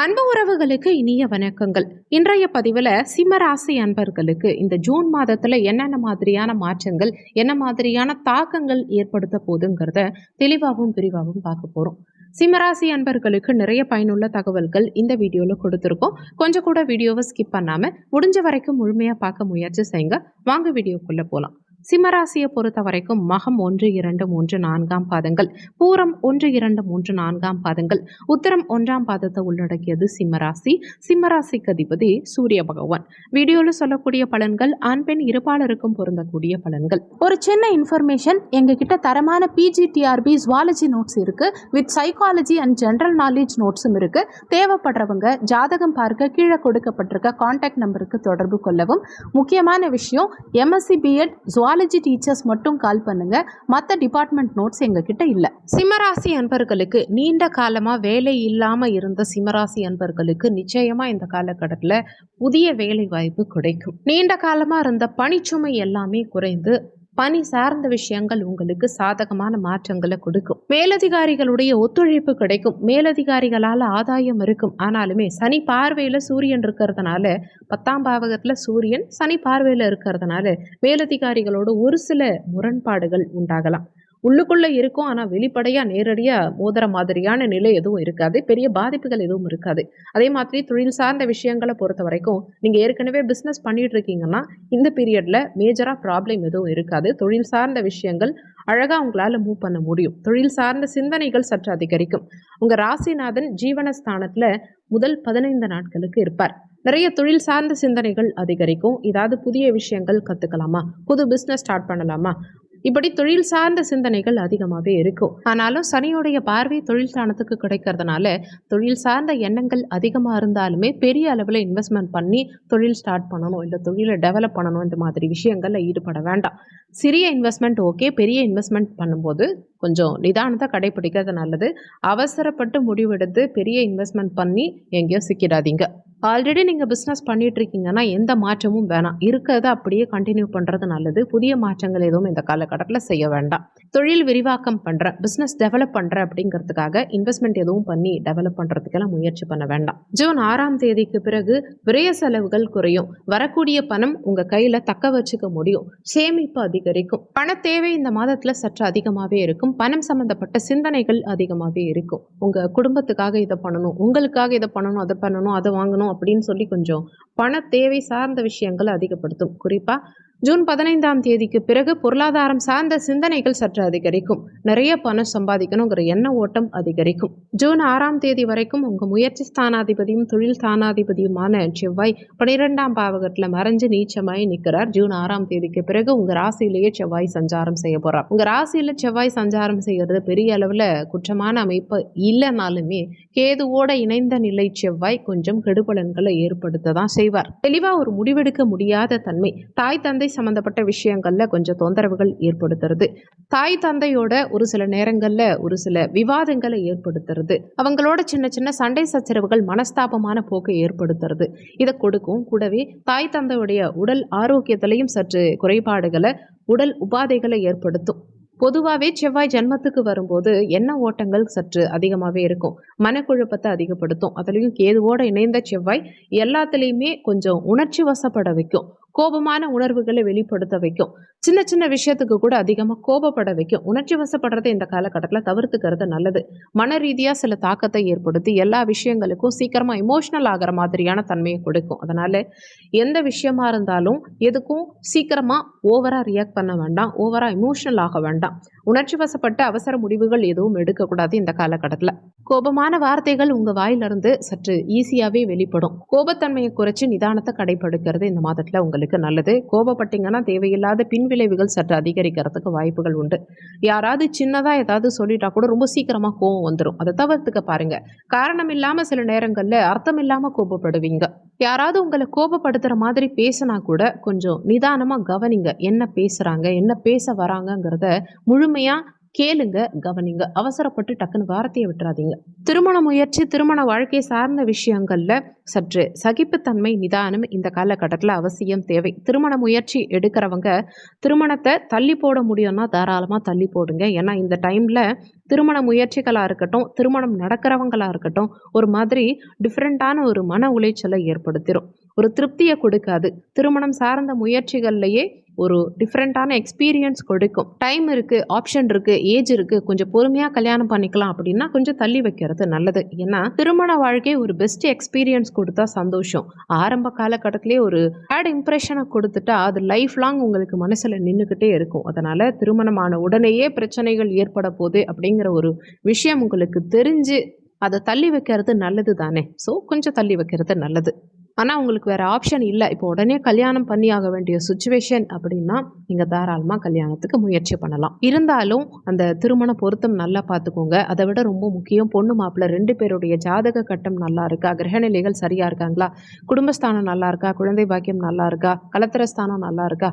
அன்பு உறவுகளுக்கு இனிய வணக்கங்கள். இன்றைய பதிவில் சிம்மராசி அன்பர்களுக்கு இந்த ஜூன் மாதத்தில் என்னென்ன மாதிரியான மாற்றங்கள் என்ன மாதிரியான தாக்கங்கள் ஏற்படுத்த போதுங்கிறத தெளிவாகவும் விரிவாகவும் பார்க்க போகிறோம் சிம்மராசி அன்பர்களுக்கு நிறைய பயனுள்ள தகவல்கள் இந்த வீடியோவில் கொடுத்துருக்கோம். கொஞ்சம் கூட வீடியோவை ஸ்கிப் பண்ணாமல் முடிஞ்ச வரைக்கும் முழுமையாக பார்க்க முயற்சி செய்யுங்க. வாங்க வீடியோக்குள்ளே போகலாம் சிம்மராசியை பொறுத்த வரைக்கும் மகம் ஒன்று இரண்டு மூன்று நான்காம் பாதங்கள். பூரம் ஒன்று இரண்டு மூன்று நான்காம் பாதங்கள். உத்தரம் ஒன்றாம் பாதத்தை உள்ளடக்கியது சிம்மராசி. சிம்மராசிக்கு அதிபதி சூரிய பகவான். வீடியோவில் சொல்லக்கூடிய பலன்கள் ஆண் பெண் இருபாலருக்கும் பொருந்தக்கூடிய பலன்கள். ஒரு சின்ன இன்ஃபர்மேஷன் எங்ககிட்ட தரமான பிஜிடிஆர்பி ஜுவாலஜி நோட்ஸ் இருக்கு. With psychology and general knowledge நோட்ஸும் இருக்கு. தேவைப்படுறவங்க ஜாதகம் பார்க்க கீழே கொடுக்கப்பட்டிருக்க கான்டாக்ட் நம்பருக்கு தொடர்பு கொள்ளவும். முக்கியமான விஷயம் எம்எஸ்சி பிஎட் ஜுவாலஜி டீச்சர்ஸ் மட்டும் கால் பண்ணுங்க. மற்ற டிபார்ட்மெண்ட் நோட்ஸ் எங்ககிட்ட இல்லை. சிம்மராசி அன்பர்களுக்கு நீண்ட காலமா வேலை இல்லாம இருந்த சிம்மராசி அன்பர்களுக்கு நிச்சயமா இந்த காலகட்டத்தில் புதிய வேலை வாய்ப்பு கிடைக்கும். நீண்ட காலமா இருந்த பணிச்சுமை எல்லாமே குறைந்து பணி சார்ந்த விஷயங்கள் உங்களுக்கு சாதகமான மாற்றங்களை கொடுக்கும். மேலதிகாரிகளுடைய ஒத்துழைப்பு கிடைக்கும். மேலதிகாரிகளால் ஆதாயம் இருக்கும். ஆனாலுமே சனி பார்வையில் சூரியன் இருக்கிறதுனால பத்தாம் பாவகத்தில் சூரியன் சனி பார்வையில் இருக்கிறதுனால மேலதிகாரிகளோட ஒரு சில முரண்பாடுகள் உண்டாகலாம். உள்ளுக்குள்ளே இருக்கும். ஆனால் வெளிப்படையாக நேரடியாக மோதுற மாதிரியான நிலை எதுவும் இருக்காது. பெரிய பாதிப்புகள் எதுவும் இருக்காது. அதே மாதிரி தொழில் சார்ந்த விஷயங்களை பொறுத்த வரைக்கும் நீங்கள் ஏற்கனவே பிஸ்னஸ் பண்ணிட்டு இருக்கீங்கன்னா இந்த பீரியடில் மேஜராக ப்ராப்ளம் எதுவும் இருக்காது. தொழில் சார்ந்த விஷயங்கள் அழகாக உங்களால் மூவ் பண்ண முடியும். தொழில் சார்ந்த சிந்தனைகள் சற்று அதிகரிக்கும். உங்கள் ராசிநாதன் ஜீவனஸ்தானத்தில் முதல் பதினைந்து நாட்களுக்கு இருப்பார். நிறைய தொழில் சார்ந்த சிந்தனைகள் அதிகரிக்கும். ஏதாவது புதிய விஷயங்கள் கற்றுக்கலாமா புது பிஸ்னஸ் ஸ்டார்ட் பண்ணலாமா? இப்படி தொழில் சார்ந்த சிந்தனைகள் அதிகமாகவே இருக்கும். ஆனாலும் சனியோடைய பார்வை தொழில் ஸ்தானத்துக்கு கிடைக்கிறதுனால தொழில் சார்ந்த எண்ணங்கள் அதிகமாக இருந்தாலுமே பெரிய அளவில் இன்வெஸ்ட்மெண்ட் பண்ணி தொழில் ஸ்டார்ட் பண்ணணும் இல்லை தொழிலை டெவலப் பண்ணணும் இந்த மாதிரி விஷயங்களில் ஈடுபட வேண்டாம். சிறிய இன்வெஸ்ட்மெண்ட் ஓகே பெரிய இன்வெஸ்ட்மெண்ட் பண்ணும்போது கொஞ்சம் நிதானத்தை கடைப்பிடிக்கிறது நல்லது. அவசரப்பட்டு முடிவெடுத்து பெரிய இன்வெஸ்ட்மெண்ட் பண்ணி எங்கேயோ சிக்கிடாதீங்க. ஆல்ரெடி நீங்கள் பிஸ்னஸ் பண்ணிட்டு இருக்கீங்கன்னா எந்த மாற்றமும் வேணாம். இருக்கிறத அப்படியே கண்டினியூ பண்ணுறது நல்லது. புதிய மாற்றங்கள் எதுவும் இந்த காலகட்டத்தில் செய்ய வேண்டாம். தொழில் விரிவாக்கம் பண்ணுறேன் பிஸ்னஸ் டெவலப் பண்ணுறேன் அப்படிங்கிறதுக்காக இன்வெஸ்ட்மெண்ட் எதுவும் பண்ணி டெவலப் பண்ணுறதுக்கெல்லாம் முயற்சி பண்ண வேண்டாம். ஜூன் ஆறாம் தேதிக்கு பிறகு விரைய செலவுகள் குறையும். வரக்கூடிய பணம் உங்கள் கையில் தக்க வச்சுக்க முடியும். சேமிப்பு அதிகரிக்கும். பண தேவை இந்த மாதத்தில் சற்று அதிகமாகவே இருக்கும். பணம் சம்மந்தப்பட்ட சிந்தனைகள் அதிகமாகவே இருக்கும். உங்கள் குடும்பத்துக்காக இதை பண்ணணும் உங்களுக்காக இதை பண்ணணும் அதை பண்ணணும் அதை வாங்கணும் அப்படின்னு சொல்லி கொஞ்சம் பண தேவை சார்ந்த விஷயங்கள் அதிகப்படுத்தும். குறிப்பாக ஜூன் பதினைந்தாம் தேதிக்கு பிறகு பொருளாதாரம் சார்ந்த சிந்தனைகள் சற்று அதிகரிக்கும். நிறைய பணம் சம்பாதிக்கணுங்கிற எண்ண ஓட்டம் அதிகரிக்கும். ஜூன் ஆறாம் தேதி வரைக்கும் உங்கள் முயற்சி ஸ்தானாதிபதியும் தொழில் ஸ்தானாதிபதியுமான செவ்வாய் பனிரெண்டாம் பாவகத்தில் மறைஞ்சு நீச்சமாய் நிற்கிறார் ஜூன் ஆறாம் தேதிக்கு பிறகு உங்கள் ராசியிலேயே செவ்வாய் சஞ்சாரம் செய்ய போகிறார் உங்கள் ராசியில் செவ்வாய் சஞ்சாரம் செய்கிறது பெரிய அளவில் குற்றமான அமைப்பு இல்லைனாலுமே கேதுவோட இணைந்த நிலை செவ்வாய் கொஞ்சம் கெடுபலன்களை ஏற்படுத்த தான் செய்வார். தெளிவாக ஒரு முடிவெடுக்க முடியாத தன்மை தாய் தந்தை சம்மந்தப்பட்ட விஷயங்களில் கொஞ்சம் தொந்தரவுகள் ஏற்படுத்துறது. தாய் தந்தையோட ஒரு சில நேரங்களில் ஒரு சில விவாதங்களை ஏற்படுத்துறது. அவங்களோட சின்ன சின்ன சண்டை சச்சரவுகள் மனஸ்தாபமான போக்கை ஏற்படுத்துறது. இதை கொடுக்கும். கூடவே தாய் தந்தையுடைய உடல் ஆரோக்கியத்திலையும் சற்று குறைபாடுகளை உடல் உபாதைகளை ஏற்படுத்தும். பொதுவாகவே செவ்வாய் ஜென்மத்துக்கு வரும்போது எண்ண ஓட்டங்கள் சற்று அதிகமாகவே இருக்கும். மனக்குழப்பத்தை அதிகப்படுத்தும். அதுலேயும் கேதுவோட இணைந்த செவ்வாய் எல்லாத்துலேயுமே கொஞ்சம் உணர்ச்சி வசப்பட வைக்கும். கோபமான உணர்வுகளை வெளிப்படுத்த வைக்கும். சின்ன சின்ன விஷயத்துக்கு கூட அதிகமாக கோபப்பட வைக்கும். உணர்ச்சி வசப்படுறதை இந்த காலகட்டத்தில் தவிர்த்துக்கிறது நல்லது. மன ரீதியாக சில தாக்கத்தை ஏற்படுத்தி எல்லா விஷயங்களுக்கும் சீக்கிரமாக இமோஷனல் ஆகிற மாதிரியான தன்மையை கொடுக்கும். அதனால் எந்த விஷயமா இருந்தாலும் எதுக்கும் சீக்கிரமாக ஓவராக ரியாக்ட் பண்ண வேண்டாம். ஓவராக இமோஷனல் ஆக வேண்டாம். உணர்ச்சி வசப்பட்டு அவசர முடிவுகள் எதுவும் எடுக்கக்கூடாது இந்த காலகட்டத்தில். கோபமான வார்த்தைகள் உங்கள் வாயிலிருந்து சற்று ஈஸியாகவே வெளிப்படும். கோபத்தன்மையை குறைச்சி நிதானத்தை கடைப்படுக்கிறது இந்த மாதத்தில் உங்களுக்கு நல்லது. கோபப்பட்டீங்கன்னா தேவையில்லாத பின்விளைவுகள் சற்று அதிகரிக்கிறதுக்கு வாய்ப்புகள் உண்டு. யாராவது சின்னதாக ஏதாவது சொல்லிட்டா கூட ரொம்ப சீக்கிரமாக கோபம் வந்துடும் அதை தவிர்த்துக்க பாருங்க. காரணம் இல்லாமல் சில நேரங்களில் அர்த்தம் இல்லாமல் கோபப்படுவீங்க. யாராவது உங்களை கோபப்படுத்துகிற மாதிரி பேசினா கூட கொஞ்சம் நிதானமாக கவனிங்க. என்ன பேசுகிறாங்க என்ன பேச வராங்கங்கிறத முழுமையாக கேளுங்க கவனிங்க. அவசரப்பட்டு டக்குன்னு வார்த்தையை விட்டுறாதீங்க. திருமண முயற்சி திருமண வாழ்க்கை சார்ந்த விஷயங்கள்ல சற்று சகிப்புத்தன்மை நிதானம் இந்த காலகட்டத்தில் அவசியம் தேவை. திருமண முயற்சி எடுக்கிறவங்க திருமணத்தை தள்ளி போட முடியும்னா தாராளமாக தள்ளி போடுங்க. ஏன்னா இந்த டைமில் திருமண முயற்சிகளாக இருக்கட்டும் திருமணம் நடக்கிறவங்களாக இருக்கட்டும் ஒரு மாதிரி டிஃப்ரெண்ட்டான ஒரு மன உளைச்சலை ஏற்படுத்திடும் ஒரு திருப்தியை கொடுக்காது. திருமணம் சார்ந்த முயற்சிகள்லையே ஒரு டிஃப்ரெண்ட்டான எக்ஸ்பீரியன்ஸ் கொடுக்கும். டைம் இருக்குது ஆப்ஷன் இருக்குது ஏஜ் இருக்குது கொஞ்சம் பொறுமையாக கல்யாணம் பண்ணிக்கலாம் அப்படின்னா கொஞ்சம் தள்ளி வைக்கிறது நல்லது. ஏன்னா திருமண வாழ்க்கை ஒரு பெஸ்ட் எக்ஸ்பீரியன்ஸ் கொடுத்தா சந்தோஷம். ஆரம்ப காலகட்டத்திலே ஒரு பேட் இம்ப்ரெஷனை கொடுத்துட்டா அது லைஃப் லாங் உங்களுக்கு மனசில் நின்றுக்கிட்டே இருக்கும். அதனால் திருமணமான உடனேயே பிரச்சனைகள் ஏற்பட போகுது அப்படிங்கிற ஒரு விஷயம் உங்களுக்கு தெரிஞ்சு அதை தள்ளி வைக்கிறது நல்லது தானே ஸோ கொஞ்சம் தள்ளி வைக்கிறது நல்லது. ஆனால் உங்களுக்கு வேறு ஆப்ஷன் இல்லை. இப்போ உடனே கல்யாணம் பண்ணி ஆக வேண்டிய சுச்சுவேஷன் அப்படின்னா நீங்கள் தாராளமாக கல்யாணத்துக்கு முயற்சி பண்ணலாம். இருந்தாலும் அந்த திருமண பொருத்தம் நல்லா பார்த்துக்கோங்க. அதை விட ரொம்ப முக்கியம் பொண்ணு மாப்பிள்ளை ரெண்டு பேருடைய ஜாதக கட்டம் நல்லா இருக்கா? கிரகநிலைகள் சரியாக இருக்காங்களா? குடும்பஸ்தானம் நல்லா இருக்கா? குழந்தை பாக்கியம் நல்லா இருக்கா? கலத்திரஸ்தானம் நல்லா இருக்கா?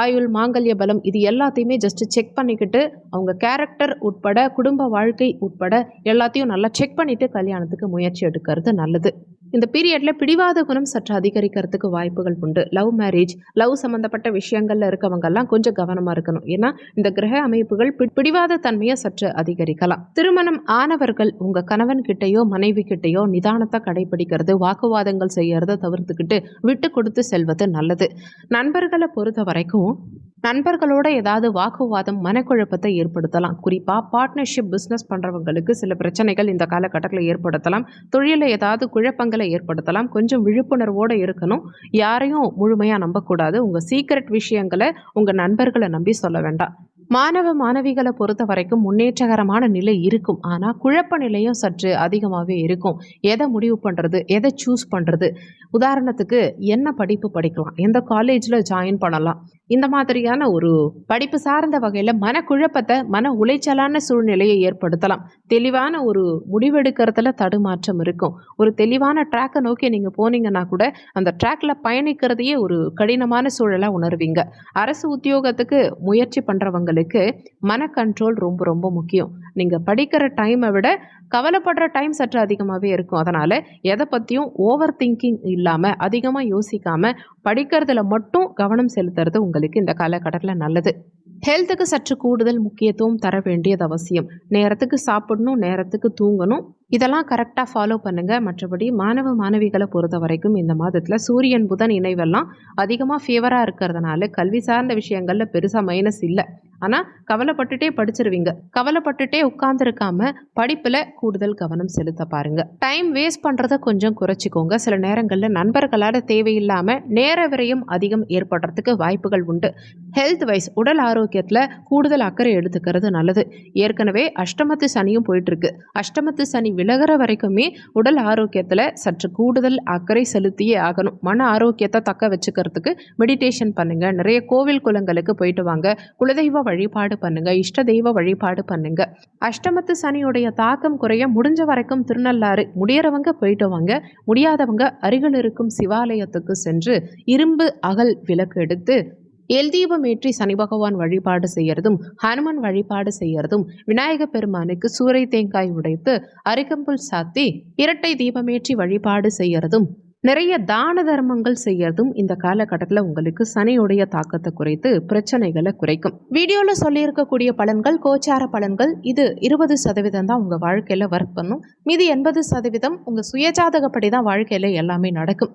ஆயுள் மாங்கல்ய பலம் இது எல்லாத்தையுமே ஜஸ்ட் செக் பண்ணிக்கிட்டு அவங்க கேரக்டர் உட்பட குடும்ப வாழ்க்கை உட்பட எல்லாத்தையும் நல்லா செக் பண்ணிவிட்டு கல்யாணத்துக்கு முயற்சி எடுக்கிறது நல்லது. இந்த பீரியடில் பிடிவாத குணம் சற்று அதிகரிக்கிறதுக்கு வாய்ப்புகள் உண்டு. லவ் மேரேஜ் லவ் சம்மந்தப்பட்ட விஷயங்களில் இருக்கவங்கெல்லாம் கொஞ்சம் கவனமாக இருக்கணும். ஏன்னா இந்த கிரக அமைப்புகள் பி- பிடிவாத தன்மையை சற்று அதிகரிக்கலாம். திருமணம் ஆனவர்கள் உங்கள் கணவன் கிட்டேயோ மனைவி கிட்டேயோ நிதானத்தை கடைபிடிக்கிறது வாக்குவாதங்கள் செய்யறதை தவிர்த்துக்கிட்டு விட்டு கொடுத்து செல்வது நல்லது. நண்பர்களை பொறுத்த வரைக்கும் நண்பர்களோட ஏதாவது வாக்குவாதம் மனக்குழப்பத்தை ஏற்படுத்தலாம். குறிப்பாக பார்ட்னர்ஷிப் பிஸ்னஸ் பண்ணுறவங்களுக்கு சில பிரச்சனைகள் இந்த காலகட்டத்தில் ஏற்படுத்தலாம். தொழிலில் ஏதாவது குழப்பங்களை ஏற்படுத்தலாம். கொஞ்சம் விழிப்புணர்வோடு இருக்கணும். யாரையும் முழுமையாக நம்பக்கூடாது. உங்கள் சீக்ரெட் விஷயங்களை உங்கள் நண்பர்களை நம்பி சொல்ல வேண்டாம். மாணவ மாணவிகளை பொறுத்த வரைக்கும் முன்னேற்றகரமான நிலை இருக்கும். ஆனால் குழப்ப நிலையும் சற்று அதிகமாகவே இருக்கும். எதை முடிவு பண்ணுறது எதை சூஸ் பண்ணுறது உதாரணத்துக்கு என்ன படிப்பு படிக்கலாம்? எந்த காலேஜில் ஜாயின் பண்ணலாம்? இந்த மாதிரியான ஒரு படிப்பு சார்ந்த வகையில் மனக்குழப்பத்தை மன உளைச்சலான சூழ்நிலையை ஏற்படுத்தலாம். தெளிவான ஒரு முடிவெடுக்கிறதுல தடுமாற்றம் இருக்கும். ஒரு தெளிவான ட்ராக்கை நோக்கி நீங்கள் போனீங்கன்னா கூட அந்த ட்ராக்ல பயணிக்கிறதையே ஒரு கடினமான சூழலாக உணர்வீங்க. அரசு உத்தியோகத்துக்கு முயற்சி பண்ணுறவங்களுக்கு மன கண்ட்ரோல் ரொம்ப ரொம்ப முக்கியம். நீங்கள் படிக்கிற டைமை விட கவலைப்படுற டைம் சற்று அதிகமாகவே இருக்கும். அதனால் எதை பற்றியும் ஓவர் திங்கிங் இல்லாமல் அதிகமாக யோசிக்காமல் படிக்கிறதுல மட்டும் கவனம் செலுத்துறது உங்களுக்கு இந்த காலகட்டத்தில் நல்லது. ஹெல்த்துக்கு சற்று கூடுதல் முக்கியத்துவம் தர வேண்டியது அவசியம். நேரத்துக்கு சாப்பிடணும் நேரத்துக்கு தூங்கணும் இதெல்லாம் கரெக்டாக ஃபாலோ பண்ணுங்க. மற்றபடி மாணவ மாணவிகளை பொறுத்த வரைக்கும் இந்த மாதத்தில் சூரியன் புதன் இணைவெல்லாம் அதிகமாக ஃபேவராக இருக்கிறதுனால கல்வி சார்ந்த விஷயங்களில் பெருசாக மைனஸ் இல்லை. ஆனால் கவலைப்பட்டுட்டே படிச்சிருவீங்க. கவலைப்பட்டுட்டே உட்காந்துருக்காம படிப்பில் கூடுதல் கவனம் செலுத்த பாருங்க. டைம் வேஸ்ட் பண்ணுறத கொஞ்சம் குறைச்சிக்கோங்க. சில நேரங்களில் நண்பர்களால் தேவையில்லாமல் நேர விரயம் அதிகம் ஏற்படுறதுக்கு வாய்ப்புகள் உண்டு. ஹெல்த் வைஸ் உடல் ஆரோக்கியத்தில் கூடுதல் அக்கறை எடுத்துக்கிறது நல்லது. ஏற்கனவே அஷ்டமத்து சனியும் போயிட்டுருக்கு அஷ்டமத்து சனி விலகிற வரைக்குமே உடல் ஆரோக்கியத்தில் சற்று கூடுதல் அக்கறை செலுத்தியே ஆகணும். மன ஆரோக்கியத்தை தக்க வச்சுக்கிறதுக்கு மெடிடேஷன் பண்ணுங்கள் நிறைய கோவில் குலங்களுக்கு போயிட்டு வாங்க. குலதெய்வ வழிபாடு பண்ணுங்கள் இஷ்ட தெய்வ வழிபாடு பண்ணுங்கள் அஷ்டமத்து சனியுடைய தாக்கம் குறைய முடிஞ்ச வரைக்கும் திருநள்ளாறு முடியறவங்க போயிட்டு வாங்க. முடியாதவங்க அருகில் இருக்கும் சிவாலயத்துக்கு சென்று இரும்பு அகல் விளக்கு எடுத்து எல் தீபம் ஏற்றி சனி பகவான் வழிபாடு செய்யறதும் ஹனுமன் வழிபாடு செய்யறதும் விநாயக பெருமானுக்கு சூறை தேங்காய் உடைத்து அரிக்கம்புல் சாத்தி இரட்டை தீபமேற்றி வழிபாடு செய்யறதும் நிறைய தான தர்மங்கள் செய்யறதும் இந்த காலகட்டத்தில் உங்களுக்கு சனியுடைய தாக்கத்தை குறைத்து பிரச்சனைகளை குறைக்கும். வீடியோவில் சொல்லியிருக்கக்கூடிய பலன்கள் கோச்சார பலன்கள் இது இருபது சதவீதம் தான் உங்கள் வாழ்க்கையில் ஒர்க் பண்ணும். மீதி எண்பது சதவீதம் உங்கள் சுயஜாதகப்படி தான் வாழ்க்கையில் எல்லாமே நடக்கும்.